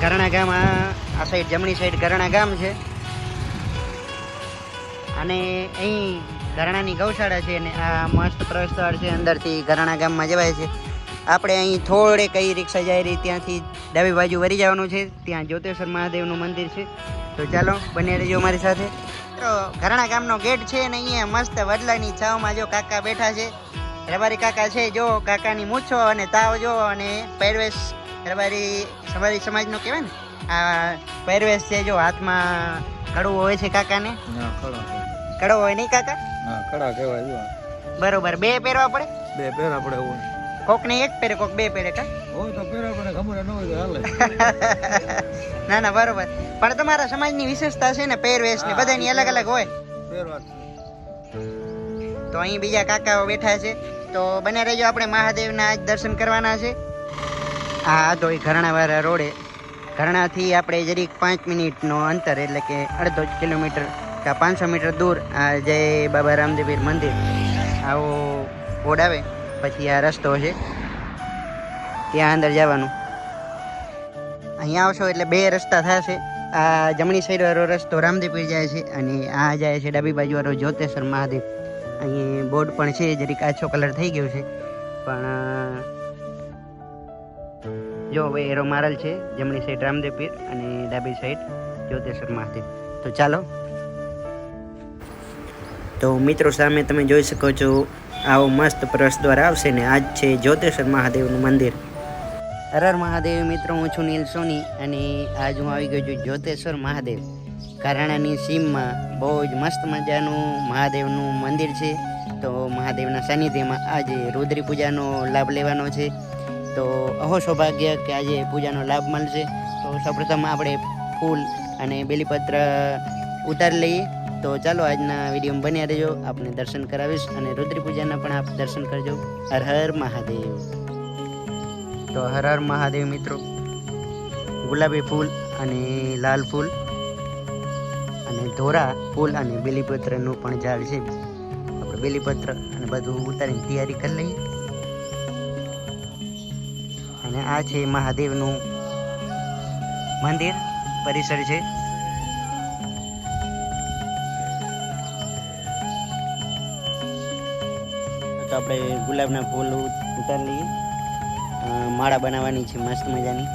ઘરણા ગામ, આ આ સાઈડ જમણી સાઈડ ઘરણા ગામ છે. અને અહીં ઘરણાની ગૌશાળા છે અને આ મસ્ત પ્રવેશદ્વાર છે, અંદરથી ઘરણા ગામમાં જવાય છે. આપણે અહીં થોડે કઈ રિક્ષા જાય રહી, ત્યાંથી ડાબી બાજુ વળી જવાનું છે. ત્યાં જ્યોતેશ્વર મહાદેવનું મંદિર છે. તો ચાલો બને રહેજો મારી સાથે. તો ઘરણા ગામનો ગેટ છે અને અહીંયા મસ્ત વડલાની છાવમાં જો કાકા બેઠા છે. રબારી કાકા છે, જો કાકાની મૂછો અને તાવ જો અને પહેરવેશ રબારી સવારી સમાજનો કહેવાય ને આ પહેરવેશ છે જો હાથમાં કડવું હોય છે કાકાને. ના કડવો હોય. નહીં કાકા? કડા કહેવાય બરોબર બે પહેરવા પડે? બે પહેરવા પડે હોય. કોક ને એક પહેરે કોક બે પહેરે કા? હોય તો પહેરવા પડે ખબર ન હોય તો હાલે. ના ના બરોબર. પણ તમારા સમાજની વિશેષતા છે ને પહેરવેશ ને બધાની અલગ અલગ હોય. પહેરવા તો અહીં બીજા કાકાઓ બેઠા છે. તો બને રહેજો આપણે મહાદેવના આજ દર્શન કરવાના છે. આ તો એ ઘરણાવાળા રોડે. ઘરણાથી આપણે જરીક પાંચ મિનિટનો અંતર, એટલે કે અડધો કિલોમીટર કે પાંચસો મીટર દૂર આ જય બાબા રામદેવીર મંદિર, આવો બોર્ડ આવે, પછી આ રસ્તો છે. ત્યાં અંદર જવાનું. અહીંયા આવશો એટલે બે રસ્તા થશે. આ જમણી સાઈડ વાળો રસ્તો રામદેવપીર જાય છે અને આ જાય છે ડાબી બાજુ વાળો જ્યોતેશ્વર મહાદેવ. અહીં બોર્ડ પણ છે, જરીક આછો કલર થઈ ગયો છે. પણ જો હવે એરો મારેલ છે, જમણી સાઈડ રામદેવપીર અને ડાબી સાઈડ જ્યોતેશ્વર મહાદેવ. તો ચાલો. તો મિત્રો સામે તમે જોઈ શકો છો, આવો મસ્ત પ્રવેશ દ્વાર આવશે ને આજ છે જ્યોતેશ્વર મહાદેવનું મંદિર. હર મહાદેવ, મિત્રો, હું છું નીલ સોની અને આજ હું આવી ગયો છું જ્યોતેશ્વર મહાદેવ. કારાણાની સીમમાં બહુ જ મસ્ત મજાનું મહાદેવનું મંદિર છે. તો મહાદેવના સાનિધ્યમાં આજે રુદ્રી પૂજાનો લાભ લેવાનો છે. તો અહો સૌભાગ્ય કે આજે પૂજાનો લાભ મળશે. તો સૌપ્રથમ આપણે ફૂલ અને બેલીપત્ર ઉતારી લઈએ. તો ચાલો આજના વિડીયોમાં બન્યા રહેજો. આપને દર્શન કરાવીશ અને રુદ્રી પૂજાના પણ આપ દર્શન કરજો. હર હર મહાદેવ. તો હર હર મહાદેવ મિત્રો. ગુલાબી ફૂલ અને લાલ ફૂલ અને ધોરા ફૂલ અને બેલીપત્રનું પણ ઝાડ છે. આપણે બેલીપત્ર અને બધું ઉતારીને તૈયારી કરી લઈએ. અને આ છે મહાદેવનું મંદિર, પરિસર છે. તો આપણે ગુલાબના ફૂલ ઉતારી લઈએ. માળા બનાવવાની છે, મસ્ત મજાની.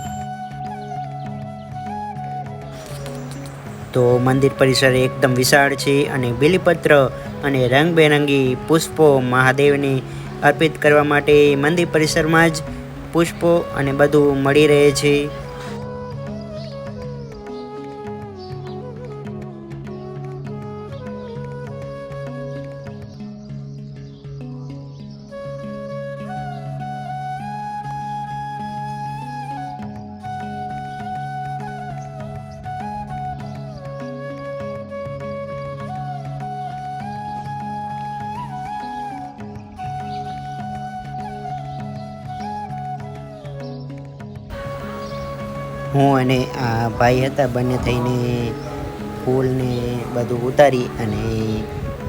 તો મંદિર પરિસર એકદમ વિશાળ છે અને બેલીપત્ર અને રંગબેરંગી પુષ્પો મહાદેવને અર્પિત કરવા માટે મંદિર પરિસરમાં જ પુષ્પો અને બધું મળી રહે છે. હું અને આ ભાઈ હતા, બંને થઈને ફૂલને બધું ઉતારી અને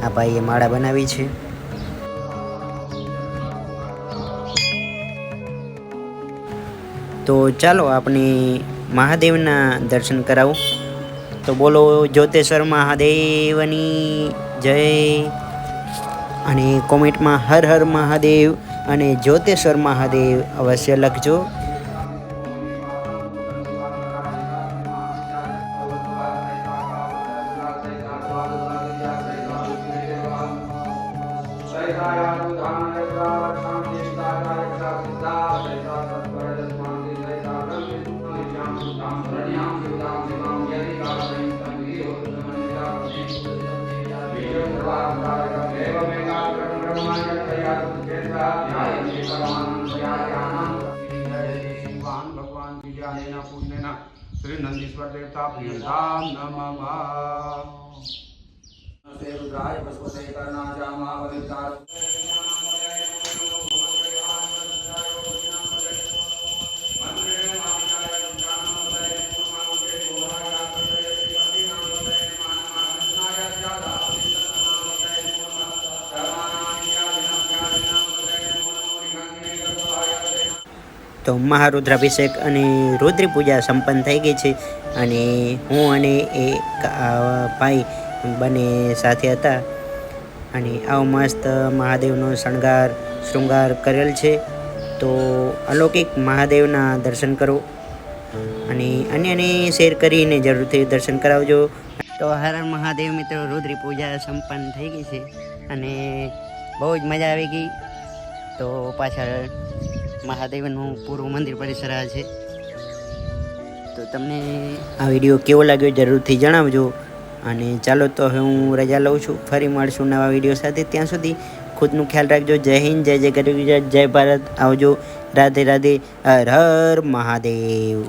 આ ભાઈએ માળા બનાવી છે. તો ચાલો આપણે મહાદેવના દર્શન કરાવું. તો બોલો જ્યોતેશ્વર મહાદેવની જય. અને કોમેન્ટમાં હર હર મહાદેવ અને જ્યોતેશ્વર મહાદેવ અવશ્ય લખજો. શ્રી નંદીશ્વર દેવતા પ્રિયંતામ નમઃ રુદ્રાય પશુપતે કર્ણાજામાવલિકાર તો મહારુદ્રાભિષેક અને રુદ્રી પૂજા સંપન્ન થઈ ગઈ છે અને હું અને આ ભાઈ બંને સાથે હતા અને આવો મસ્ત મહાદેવનો શણગાર, શૃંગાર કરેલ છે. તો અલૌકિક મહાદેવના દર્શન કરો અને અન્યને શેર કરીને જરૂરથી દર્શન કરાવજો. તો હર મહાદેવ મિત્રો રુદ્રી પૂજા સંપન્ન થઈ ગઈ છે અને બહુ જ મજા આવી ગઈ. તો પાછળ મહાદેવનું પૂરું મંદિર પરિસર આ છે. તો તમને આ વીડિયો કેવો લાગ્યો જરૂરથી જણાવજો. અને ચાલો તો હવે હું રજા લઉં છું. ફરી મળશું નવા વીડિયો સાથે. ત્યાં સુધી ખુદનું ખ્યાલ રાખજો. જય હિન્દ, જય જય ગરવી જય ભારત. આવજો. રાધે રાધે. હર હર મહાદેવ.